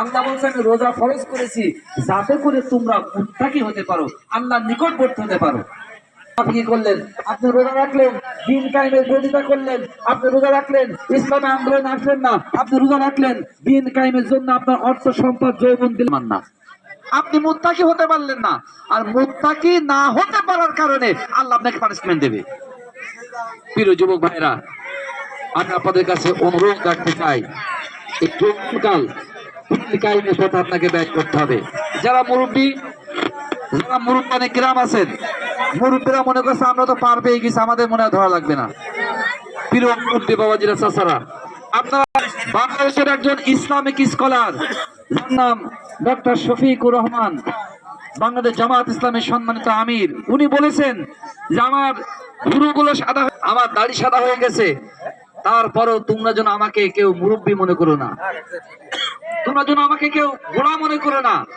আল্লাহ রোজা ফরজ করেছি, যাতে করে তোমরা হতে পারো, আল্লাহর নিকটবর্তী হতে পারো। আপনি কি করলেন? আপনি রোজা রাখলেন, দিন কায়েমের বিরোধিতা করলেন, আপনি রোজা রাখলেন, ইসলামী আন্দোলন আসলেন না, আপনি রোজা রাখলেন, দিন কায়েমের জন্য আপনার অর্থ, সম্পদ, যৌবন দিলেন না। আপনি মুত্তাকি হতে পারলেন না। আর মুত্তাকি না হতে পারার কারণে আল্লাহ আপনাকে পানিশমেন্ট দেবে। প্রিয় যুবক ভাইরা আমি আপনাদের কাছে অনুরোধ রাখতে চাই একটু কাল কাহিনীর সাথে আপনাকে ব্যয় করতে হবে। যারা মুরব্বী, যারা মুরব্বানে গ্রাম আছেন, মুরব্বীরা মনে করছে আমরা তো পার পেয়ে গেছি, আমাদের মনে ধরা লাগবে না। প্রিয় মুরব্বী বাবাজিরা, চাচারা আপনারা বাংলাদেশের একজন ইসলামিক স্কলার। যার নাম ডক্টর শফিকুর রহমান। বাংলাদেশ জামাত ইসলামের সম্মানিত আমির। উনি বলেছেন যে আমার গুরুগুলো সাদা আমার দাড়ি সাদা হয়ে গেছে। তারপরও তোমরা যেন আমাকে কেউ মুরব্বী মনে করো না। তোমরা যেন আমাকে কেউ গোড়া মনে করো না।